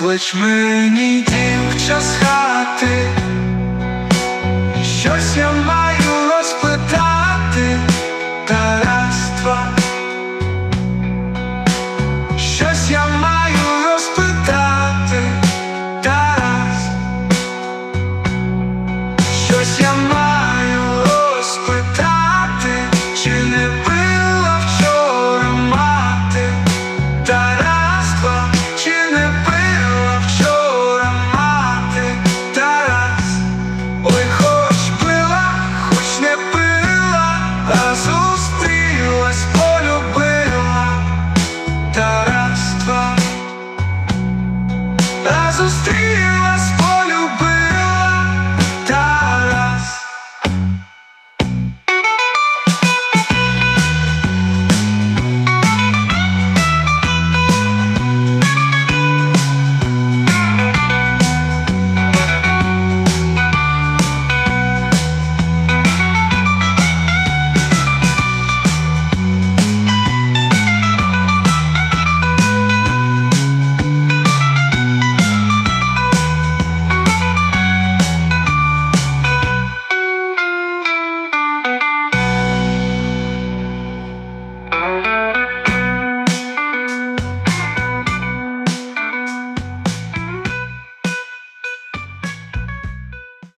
Клич мені дівча з хати, щось я.